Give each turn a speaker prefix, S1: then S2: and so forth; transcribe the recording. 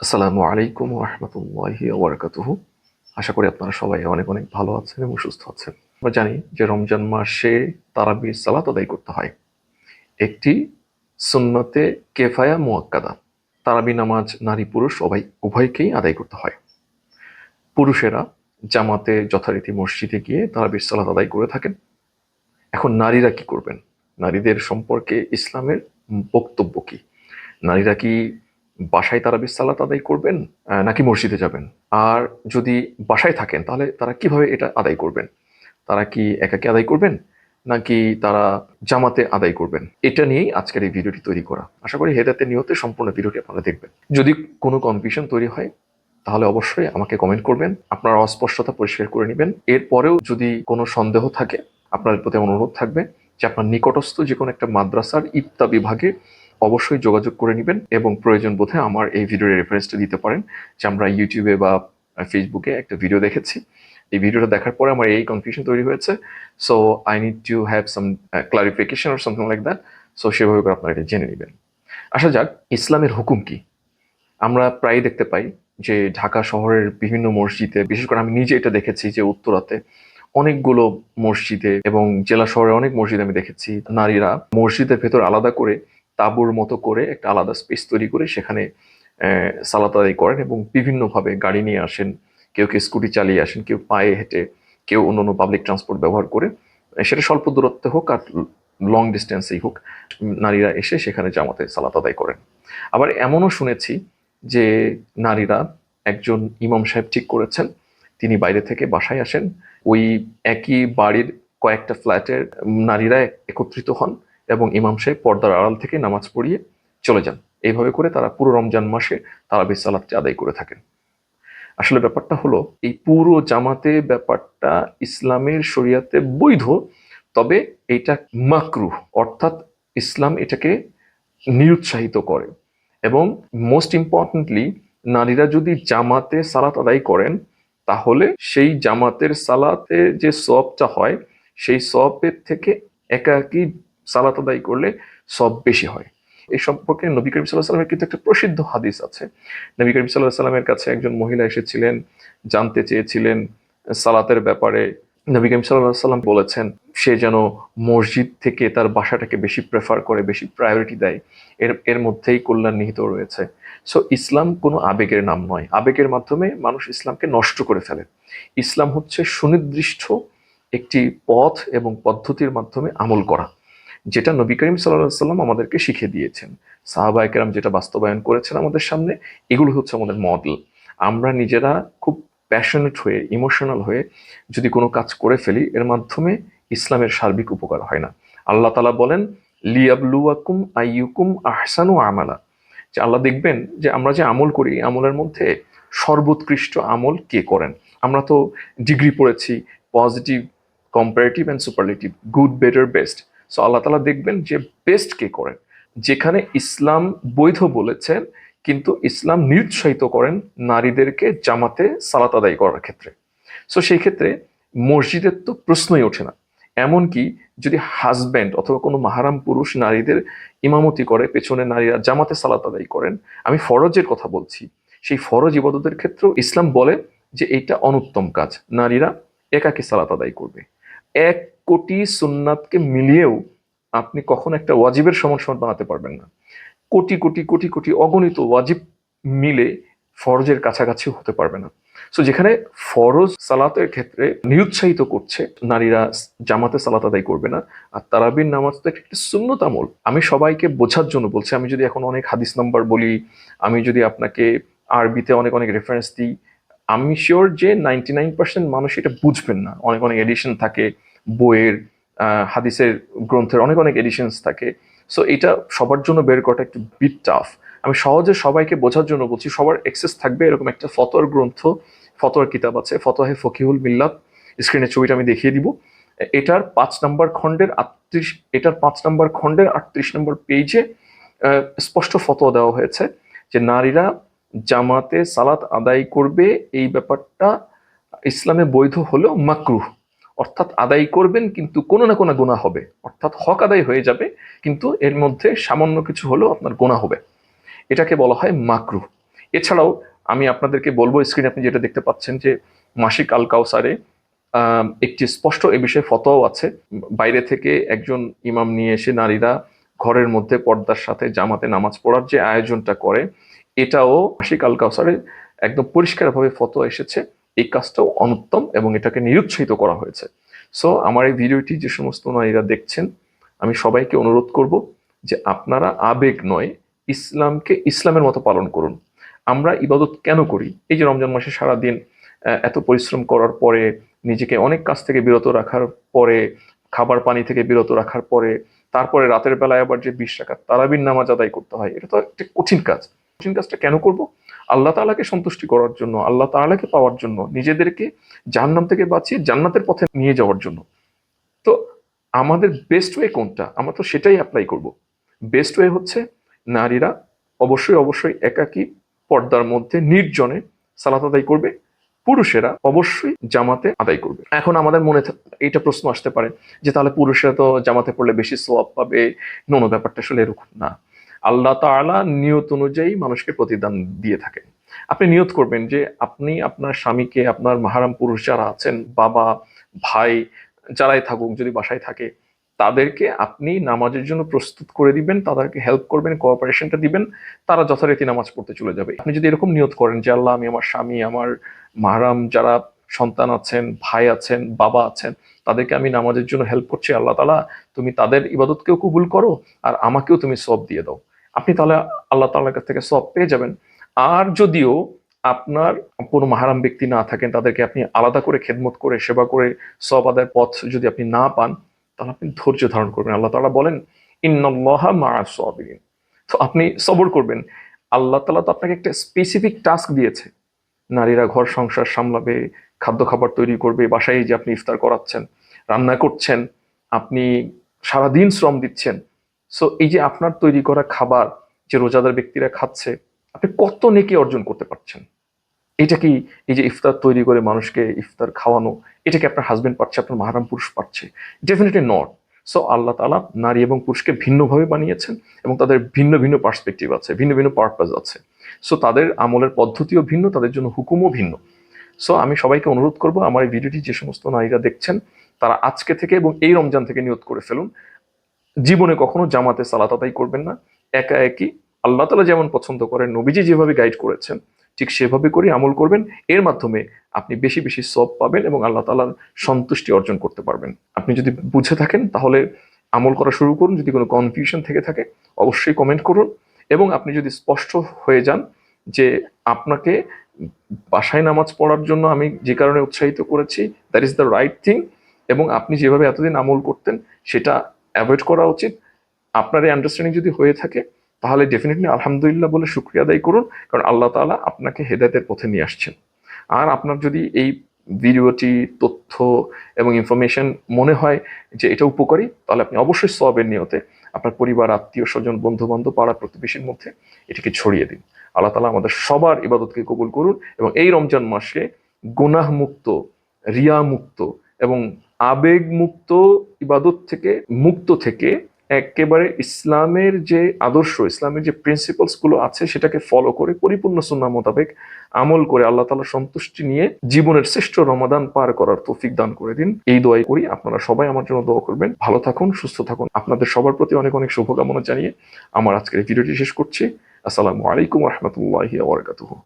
S1: আসসালামু আলাইকুম রহমতুল্লাহি ওবরাকাতুহু আশা করি আপনারা সবাই অনেক অনেক ভালো আছেন এবং সুস্থ আছেন। আমরা জানি যে রমজান মাসে তারাবির সালাত আদায় করতে হয়। একটি সুন্নতে কেফায়া মুয়াক্কাদা। তারাবি নামাজ, নারী পুরুষ সবাই উভয়কেই আদায় করতে হয়। পুরুষেরা জামাতে যথারীতি মসজিদে গিয়ে তারাবির সালাত আদায় করে থাকেন। এখন নারীরা কি করবেন? নারীদের সম্পর্কে ইসলামের বক্তব্য কি? নারীরা কি বাসায় তারা সালাত আদায় করবেন নাকি মসজিদে যাবেন? আর যদি বাসায় থাকেন, তাহলে তারা কীভাবে এটা আদায় করবেন? তারা কি একাকে আদায় করবেন, নাকি তারা জামাতে আদায় করবেন? এটা নিয়েই আজকের এই ভিডিওটি তৈরি করা। আশা করি হেদাতের নিয়তে সম্পূর্ণ ভিডিওটি আপনারা দেখবেন। যদি কোনো কনফিউশন তৈরি হয়, তাহলে অবশ্যই আমাকে কমেন্ট করবেন, আপনার অস্পষ্টতা পরিষ্কার করে নেবেন। এরপরেও যদি কোনো সন্দেহ থাকে, আপনার প্রতি অনুরোধ থাকবে যে আপনার নিকটস্থ যে কোনো একটা মাদ্রাসার ইফতা বিভাগে অবশ্যই যোগাযোগ করে নেবেন এবং প্রয়োজন বোধে আমার এই ভিডিওর রেফারেন্সটা দিতে পারেন, যে আমরা ইউটিউবে বা ফেসবুকে একটা ভিডিও দেখেছি। এই ভিডিওটা দেখার পরে আমার এই কনফিউশন তৈরি হয়েছে। So I need to have some clarification or something like that so সেভাবে করে আপনারা এটা জেনে নেবেন। আসা যাক, ইসলামের হুকুম কি? আমরা প্রায় দেখতে পাই যে ঢাকা শহরের বিভিন্ন মসজিদে, বিশেষ করে আমি নিজে এটা দেখেছি যে উত্তরাতে অনেকগুলো মসজিদে এবং জেলা শহরে অনেক মসজিদে আমি দেখেছি, নারীরা মসজিদের ভেতর আলাদা করে তাঁবুর মতো করে একটা আলাদা স্পেস তৈরি করে সেখানে সালাত আদায় করেন এবং বিভিন্নভাবে গাড়ি নিয়ে আসেন, কেউ কেউ স্কুটি চালিয়ে আসেন, কেউ পায়ে হেঁটে, কেউ অন্য অন্য পাবলিক ট্রান্সপোর্ট ব্যবহার করে। সেটা স্বল্প দূরত্বে হোক আর লং ডিস্টেন্সেই হোক, নারীরা এসে সেখানে জামাতে সালাত আদায় করেন। আবার এমনও শুনেছি যে নারীরা একজন ইমাম সাহেব ঠিক করেছেন, তিনি বাইরে থেকে বাসায় আসেন, ওই একই বাড়ির কয়েকটা ফ্ল্যাটের নারীরা একত্রিত হন এবং ইমাম সাহেব পর্দার আড়াল থেকে নামাজ পড়িয়ে চলে যান। এইভাবে করে তারা পুরো রমজান মাসে তারা সালাদটি আদায় করে থাকেন। আসলে ব্যাপারটা হলো, এই পুরো জামাতে ব্যাপারটা ইসলামের শরিয়াতে বৈধ, তবে এটা মাকরু অর্থাৎ ইসলাম এটাকে নিরুৎসাহিত করে। এবং মোস্ট ইম্পর্টেন্টলি নারীরা যদি জামাতে সালাত আদায় করেন, তাহলে সেই জামাতের সালাতে যে সবটা হয়, সেই সবের থেকে একাকি সালাত আদায় করলে সব বেশি হয়। এই সম্পর্কে নবী করিম সাল্লাহ সাল্লামের কিন্তু একটা প্রসিদ্ধ হাদিস আছে। নবী করিম সাল্লাহ সাল্লামের কাছে একজন মহিলা এসেছিলেন, জানতে চেয়েছিলেন সালাতের ব্যাপারে। নবী করিম সাল্লাহ সাল্লাম বলেছেন, সে যেন মসজিদ থেকে তার বাসাটাকে বেশি প্রেফার করে, বেশি প্রায়োরিটি দেয়। এর এর মধ্যেই কল্যাণ নিহিত রয়েছে। সো ইসলাম কোনো আবেগের নাম নয়। আবেগের মাধ্যমে মানুষ ইসলামকে নষ্ট করে ফেলে। ইসলাম হচ্ছে সুনির্দিষ্ট একটি পথ এবং পদ্ধতির মাধ্যমে আমল করা। যেটা নবী করিম সাল্লাম আমাদেরকে শিখিয়ে দিয়েছেন। সাহাবাই কেরাম যেটা বাস্তবায়ন করেছেন আমাদের সামনে, এগুলো হচ্ছে আমাদের মডেল। আমরা নিজেরা খুব প্যাশনেট হয়ে ইমোশনাল হয়ে যদি কোনো কাজ করে ফেলি, এর মাধ্যমে ইসলামের সার্বিক উপকার হয় না। আল্লাহ তালা বলেন, লিয়াবলুয়াকুম আইয়ুকুম আহসানু আমালা। যে আল্লাহ দেখবেন যে আমরা যে আমল করি আমলের মধ্যে সর্বোৎকৃষ্ট আমল কে করেন? আমরা তো ডিগ্রি পড়েছি, positive comparative and superlative good better best so আল্লাহ তালা দেখবেন যে বেস্ট কে করেন? যেখানে ইসলাম বৈধ বলেছেন, কিন্তু ইসলাম নিরুৎসাহিত করেন নারীদেরকে জামাতে সালাত আদায় করার ক্ষেত্রে। সো সেই ক্ষেত্রে মসজিদের তো প্রশ্নই ওঠে না। এমনকি যদি হাজব্যান্ড অথবা কোনো মাহারাম পুরুষ নারীদের ইমামতি করে, পেছনে নারীরা জামাতে সালাত আদায় করেন, আমি ফরজের কথা বলছি। সেই ফরজ ইবাদতের ক্ষেত্রেও ইসলাম বলে যে এইটা অনুত্তম কাজ। নারীরা একাকে সালাত আদায় করবে। এক কোটি সুন্নাতকে মিলিয়েও আপনি কখনো একটা ওয়াজিবের সমান সমান বানাতে পারবেন না। কোটি কোটি কোটি কোটি অগণিত ওয়াজিব মিলে ফরজের কাছাকাছি হতে পারবে না। সো যেখানে ফরজ সালাতের ক্ষেত্রে নিরুৎসাহিত করছে, নারীরা জামাতে সালাত আদায় করবে না, আর তারাবির নামাজ তো একটা সুন্নত আমল। আমি সবাইকে বোঝার জন্য বলছি, আমি যদি এখন অনেক হাদিস নাম্বার বলি, আমি যদি আপনাকে আরবিতে অনেক অনেক রেফারেন্স দিই, আমি শিওর যে নাইনটি নাইন পার্সেন্ট মানুষ এটা বুঝবেন না। অনেক অনেক এডিশন থাকে বইয়ের হাদিসের গ্রন্থের অনেক অনেক এডিশনস থাকে। সো এটা সবার জন্য বের করাটা একটু বিট টাফ আমি সহজে সবাইকে বোঝার জন্য বলছি, সবার এক্সেস থাকবে এরকম একটা ফতোয়ার গ্রন্থ, ফতোয়ার কিতাব আছে, ফতোয়াহে ফকিহুল মিল্লাত। স্ক্রিনের ছবিটা আমি দেখিয়ে দিব। এটার পাঁচ নম্বর খণ্ডের আটত্রিশ, এটার পাঁচ নম্বর খণ্ডের আটত্রিশ নম্বর পেজে স্পষ্ট ফতোয়া দেওয়া হয়েছে যে নারীরা জামাতে সালাত আদায় করবে। এই ব্যাপারটা ইসলামে বৈধ হলেও মাকরুহ। অর্থাৎ আদায় করবেন কিন্তু কোনো না কোনো গোনা হবে। অর্থাৎ হক আদায় হয়ে যাবে, কিন্তু এর মধ্যে সামান্য কিছু হলেও আপনার গোনা হবে। এটাকে বলা হয় মাকরু। এছাড়াও আমি আপনাদেরকে বলব স্ক্রিনে আপনি যেটা দেখতে পাচ্ছেন যে মাসিক আল কাউসারে একটি স্পষ্ট এ বিষয়ে ফতোয়াও আছে। বাইরে থেকে একজন ইমাম নিয়ে এসে নারীরা ঘরের মধ্যে পর্দার সাথে জামাতে নামাজ পড়ার যে আয়োজনটা করে, এটাও মাসিক আল কাউসারে একদম পরিষ্কারভাবে ফতোয়া এসেছে। এই কাজটাও অনুত্তম এবং এটাকে নিরুৎসাহিত করা হয়েছে। সো আমার এই ভিডিওটি যে সমস্ত নারীরা দেখছেন, আমি সবাইকে অনুরোধ করব যে আপনারা আবেগ নয়, ইসলামকে ইসলামের মতো পালন করুন। আমরা ইবাদত কেন করি? এই যে রমজান মাসে সারাদিন এত পরিশ্রম করার পরে, নিজেকে অনেক কাজ থেকে বিরত রাখার পরে, খাবার পানি থেকে বিরত রাখার পরে, তারপরে রাতের বেলায় আবার যে বিশ টাকা তারাবির নামাজ আদায় করতে হয়, এটা তো একটা কঠিন কাজ। কঠিন কাজটা কেন করব? আল্লাহ তাআলাকে সন্তুষ্টি করার জন্য, আল্লাহ তাআলাকে পাওয়ার জন্য, নিজেদেরকে জাহান্নাম থেকে বাঁচিয়ে জান্নাতের পথে নিয়ে যাওয়ার জন্য। তো আমাদের বেস্ট ওয়ে কোনটা? আমরা তো সেটাই অ্যাপ্লাই করব। বেস্ট ওয়ে হচ্ছে নারীরা অবশ্যই অবশ্যই একাকী পর্দার মধ্যে নির্জনে সালাত আদায় করবে। পুরুষেরা অবশ্যই জামাতে আদায় করবে। এখন আমাদের মনে এইটা প্রশ্ন আসতে পারে যে তাহলে পুরুষেরা তো জামাতে পড়লে বেশি সোয়াব পাবে। নোন ব্যাপারটা আসলে এরকম না। আল্লাহ তাআলা নিয়ত অনুযায়ী মানুষকে প্রতিদান দিয়ে থাকেন। আপনি নিয়ত করবেন যে আপনি আপনার স্বামীকে, আপনার মাহারাম পুরুষ যারা আছেন, বাবা, ভাই যারাই থাকুক, যদি বাসায় থাকে, তাদেরকে আপনি নামাজের জন্য প্রস্তুত করে দিবেন, তাদেরকে হেল্প করবেন কোঅপারেশনটা দিবেন, তারা যথারীতি নামাজ পড়তে চলে যাবে। আপনি যদি এরকম নিয়ত করেন যে, আল্লাহ, আমি আমার স্বামী, আমার মাহারাম যারা সন্তান আছেন, ভাই আছেন, বাবা আছেন তাদেরকে আমি নামাজের জন্য হেল্প করছি, আল্লাহ তালা তুমি তাদের ইবাদতকেও কবুল করো আর আমাকেও তুমি সব দিয়ে দাও। আপনি তাহলে আল্লাহ তাআলার কাছ থেকে সব পেয়ে যাবেন। আর যদিও আপনার কোনো মাহারাম ব্যক্তি না থাকেন, তাদেরকে আপনি আলাদা করে খেদমত করে, সেবা করে সব আদায়ের পথ যদি আপনি না পান, তাহলে আপনি ধৈর্য ধারণ করবেন। আল্লাহ তালা বলেন, ইন্নাল্লাহা মা'a সাবিরিন তো আপনি সবর করবেন। আল্লাহ তালা তো আপনাকে একটা স্পেসিফিক টাস্ক দিয়েছে। নারীরা ঘর সংসার সামলাবে, খাদ্য খাবার তৈরি করবে, বাসায় যে আপনি ইফতার করাচ্ছেন, রান্না করছেন, আপনি সারাদিন শ্রম দিচ্ছেন। সো এই যে আপনার তৈরি করা খাবার যে রোজাদার ব্যক্তিরা খাচ্ছে, আপনি কত নেকি অর্জন করতে পারছেন? এটা কি এই যে ইফতার তৈরি করে মানুষকে ইফতার খাওয়ানো, এটা কি আপনার হাজবেন্ড পাচ্ছে আপনার মাহারাম পুরুষ পাচ্ছে ডেফিনেটলি নট সো আল্লাহ তাআলা নারী এবং পুরুষকে ভিন্নভাবে বানিয়েছেন এবং তাদের ভিন্ন ভিন্ন পার্সপেক্টিভ আছে, ভিন্ন ভিন্ন পারপাস আছে। সো তাদের আমলের পদ্ধতিও ভিন্ন, তাদের জন্য হুকুমও ভিন্ন। সো আমি সবাইকে অনুরোধ করব, আমার এই ভিডিওটি যে সমস্ত নারীরা দেখছেন, তারা আজকে থেকে এবং এই রমজান থেকে নিয়ত করে ফেলুন। জীবনে কখনো জামাতে সালাত আদায় করবেন না। একা একই আল্লাহ তালা যেমন পছন্দ করেন, নবীজি যেভাবে গাইড করেছেন ঠিক সেভাবে করে আমল করবেন। এর মাধ্যমে আপনি বেশি বেশি সব পাবেন এবং আল্লাহ তালার সন্তুষ্টি অর্জন করতে পারবেন। আপনি যদি বুঝে থাকেন, তাহলে আমল করা শুরু করুন। যদি কোনো কনফিউশন থেকে থাকে, অবশ্যই কমেন্ট করুন। এবং আপনি যদি স্পষ্ট হয়ে যান যে আপনাকে বাসায় নামাজ পড়ার জন্য আমি যে কারণে উৎসাহিত করেছি that is the right thing এবং আপনি যেভাবে এতদিন আমল করতেন, সেটা অ্যাভয়েড করা উচিত। আপনার এই আন্ডারস্ট্যান্ডিং যদি হয়ে থাকে তাহলে ডেফিনেটলি আলহামদুলিল্লাহ বলে শুক্রিয়া আদায় করুন, কারণ আল্লাহ তাআলা আপনাকে হেদায়েতের পথে নিয়ে আসছেন। আর আপনার যদি এই ভিডিওটি তথ্য এবং ইনফরমেশন মনে হয় যে এটা উপকারী, তাহলে আপনি অবশ্যই সবের নিয়তে আপনার পরিবার, আত্মীয়, স্বজন বন্ধু বান্ধব পাড়া প্রতিবেশীর মধ্যে এটিকে ছড়িয়ে দিন। আল্লাহ তালা আমাদের সবার ইবাদতকে কবুল করুন এবং এই রমজান মাসে গুনাহ মুক্ত রিয়া মুক্ত এবং আবেগ মুক্ত ইবাদত থেকে, মুক্ত থেকে একেবারে ইসলামের যে আদর্শ, ইসলামের যে প্রিন্সিপালসগুলো আছে, সেটাকে ফলো করে, পরিপূর্ণ সুন্না মোতাবেক আমল করে আল্লাহ তালা সন্তুষ্টি নিয়ে জীবনের শ্রেষ্ঠ রমাদান পার করার তৌফিক দান করে দিন। এই দোয়াই করি, আপনারা সবাই আমার জন্য দোয়া করবেন। ভালো থাকুন, সুস্থ থাকুন। আপনাদের সবার প্রতি অনেক অনেক শুভকামনা জানিয়ে আমার আজকের ভিডিওটি শেষ করছি। আসসালামু আলাইকুম রহমতুল্লাহ